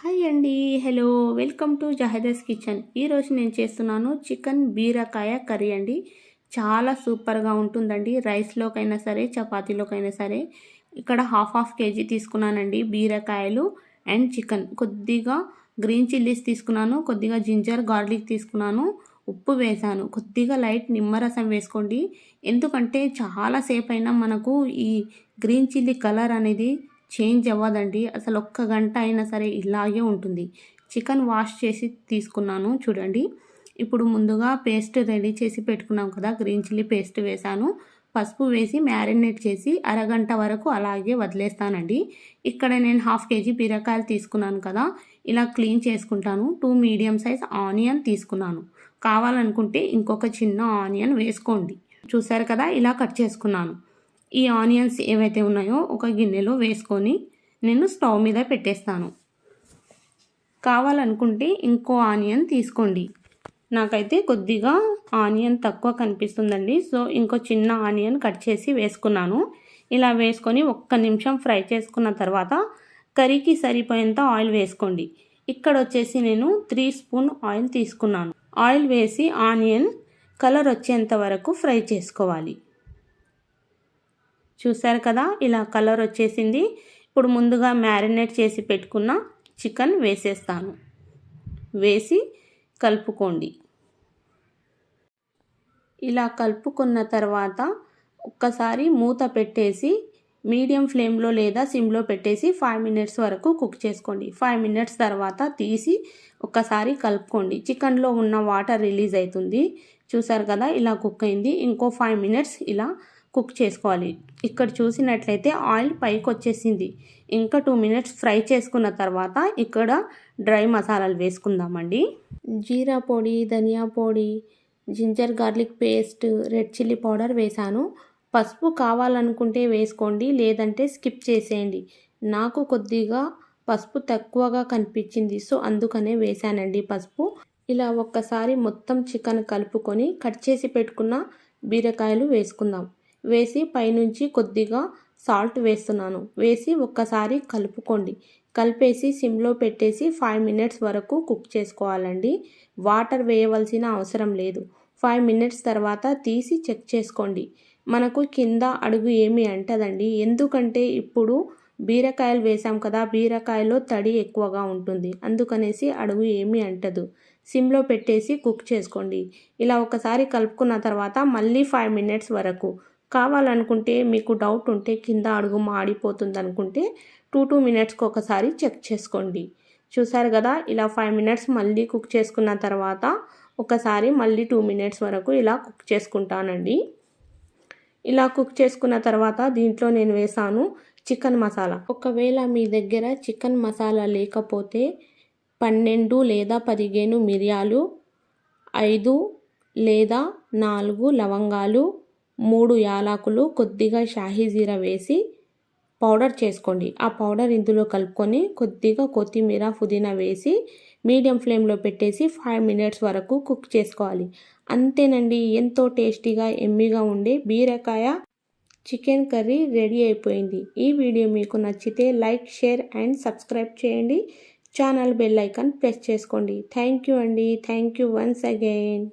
Hi అండి hello. Welcome to జహదస్ kitchen. ఈరోజు నేను చేస్తున్నాను చికెన్ బీరకాయ కర్రీ అండి. చాలా సూపర్గా ఉంటుందండి. రైస్లోకైనా సరే చపాతీలోకైనా సరే. ఇక్కడ హాఫ్ హాఫ్ కేజీ తీసుకున్నానండి బీరకాయలు అండ్ చికెన్. కొద్దిగా గ్రీన్ చిల్లీస్ తీసుకున్నాను కొద్దిగా జింజర్ గార్లిక్ తీసుకున్నాను ఉప్పు వేసాను. కొద్దిగా లైట్ నిమ్మరసం వేసుకోండి. ఎందుకంటే చాలాసేపు అయినా మనకు ఈ గ్రీన్ చిల్లీ కలర్ అనేది చేంజ్ అవ్వదండి. అసలు ఒక్క గంట అయినా సరే ఇలాగే ఉంటుంది. చికెన్ వాష్ చేసి తీసుకున్నాను చూడండి. ఇప్పుడు ముందుగా పేస్ట్ రెడీ చేసి పెట్టుకున్నాం కదా గ్రీన్ చిల్లీ పేస్ట్ వేసాను పసుపు వేసి మ్యారినేట్ చేసి అరగంట వరకు అలాగే వదిలేస్తానండి. ఇక్కడ నేను హాఫ్ కేజీ బీరకాయలు తీసుకున్నాను కదా ఇలా క్లీన్ చేసుకుంటాను. టూ మీడియం సైజ్ ఆనియన్ తీసుకున్నాను. కావాలనుకుంటే ఇంకొక చిన్న ఆనియన్ వేసుకోండి. చూసారు కదా ఇలా కట్ చేసుకున్నాను. ఈ ఆనియన్స్ ఏవైతే ఉన్నాయో ఒక గిన్నెలో వేసుకొని నేను స్టవ్ మీద పెట్టేస్తాను. కావాలనుకుంటే ఇంకో ఆనియన్ తీసుకోండి. నాకైతే కొద్దిగా ఆనియన్ తక్కువ కనిపిస్తుందండి. సో ఇంకో చిన్న ఆనియన్ కట్ చేసి వేసుకున్నాను. ఇలా వేసుకొని ఒక్క నిమిషం ఫ్రై చేసుకున్న తర్వాత కర్రీకి సరిపోయేంత ఆయిల్ వేసుకోండి. ఇక్కడ వచ్చేసి నేను త్రీ స్పూన్ ఆయిల్ తీసుకున్నాను. ఆయిల్ వేసి ఆనియన్ కలర్ వచ్చేంత వరకు ఫ్రై చేసుకోవాలి. చూసారు కదా ఇలా కలర్ వచ్చేసింది. ఇప్పుడు ముందుగా మ్యారినేట్ చేసి పెట్టుకున్న చికెన్ వేసేస్తాను. వేసి కలుపుకోండి. ఇలా కలుపుకున్న తర్వాత ఒక్కసారి మూత పెట్టేసి మీడియం ఫ్లేమ్లో లేదా సిమ్లో పెట్టేసి ఫైవ్ మినిట్స్ వరకు కుక్ చేసుకోండి. ఫైవ్ మినిట్స్ తర్వాత తీసి ఒక్కసారి కలుపుకోండి. చికెన్లో ఉన్న వాటర్ రిలీజ్ అవుతుంది. చూసారు కదా ఇలా కుక్ అయింది. ఇంకో ఫైవ్ మినిట్స్ ఇలా కుక్ చేసుకోవాలి. ఇక్కడ చూసినట్లయితే ఆయిల్ పైకి వచ్చేసింది. ఇంకా టూ మినిట్స్ ఫ్రై చేసుకున్న తర్వాత ఇక్కడ డ్రై మసాలాలు వేసుకుందామండి. జీరా పొడి ధనియా పొడి ginger garlic paste red chilli powder వేసాను. పసుపు కావాలనుకుంటే వేసుకోండి లేదంటే స్కిప్ చేసేయండి. నాకు కొద్దిగా పసుపు తక్కువగా కనిపించింది సో అందుకనే వేసానండి పసుపు. ఇలా ఒక్కసారి మొత్తం చికెన్ కలుపుకొని కట్ చేసి పెట్టుకున్న బీరకాయలు వేసుకుందాం. వేసి పైనుంచి కొద్దిగా సాల్ట్ వేస్తున్నాను. వేసి ఒక్కసారి కలుపుకోండి. కలిపేసి సిమ్లో పెట్టేసి ఫైవ్ మినిట్స్ వరకు కుక్ చేసుకోవాలండి. వాటర్ వేయవలసిన అవసరం లేదు. ఫైవ్ మినిట్స్ తర్వాత తీసి చెక్ చేసుకోండి. మనకు కింద అడుగు ఏమి అంటదండి. ఎందుకంటే ఇప్పుడు బీరకాయలు వేసాం కదా బీరకాయలో తడి ఎక్కువగా ఉంటుంది. అందుకనేసి అడుగు ఏమీ అంటదు. సిమ్లో పెట్టేసి కుక్ చేసుకోండి. ఇలా ఒకసారి కలుపుకున్న తర్వాత మళ్ళీ ఫైవ్ మినిట్స్ వరకు కావాలనుకుంటే మీకు డౌట్ ఉంటే కింద అడుగు మాడిపోతుంది అనుకుంటే టూ టూ మినిట్స్కి ఒకసారి చెక్ చేసుకోండి. చూసారు కదా ఇలా ఫైవ్ మినిట్స్ మళ్ళీ కుక్ చేసుకున్న తర్వాత ఒకసారి మళ్ళీ టూ మినిట్స్ వరకు ఇలా కుక్ చేసుకుంటానండి. ఇలా కుక్ చేసుకున్న తర్వాత దీంట్లో నేను వేసాను చికెన్ మసాలా. ఒకవేళ మీ దగ్గర చికెన్ మసాలా లేకపోతే పన్నెండు లేదా పదిహేను మిరియాలు ఐదు లేదా నాలుగు లవంగాలు మూడు యాలకులు కొద్దిగా షాహీ జీరా వేసి పౌడర్ చేసుకోండి. ఆ పౌడర్ ఇందులో కలుపుకొని కొద్దిగా కొత్తిమీర పుదీనా వేసి మీడియం ఫ్లేమ్లో పెట్టేసి ఫైవ్ మినిట్స్ వరకు కుక్ చేసుకోవాలి. అంతేనండి ఎంతో టేస్టీగా ఎమ్మిగా ఉండే బీరకాయ చికెన్ కర్రీ రెడీ అయిపోయింది. ఈ వీడియో మీకు నచ్చితే లైక్ షేర్ అండ్ సబ్స్క్రైబ్ చేయండి. ఛానల్ బెల్ ఐకాన్ ప్రెస్ చేసుకోండి. థ్యాంక్ యూ అండి. Thank you once again.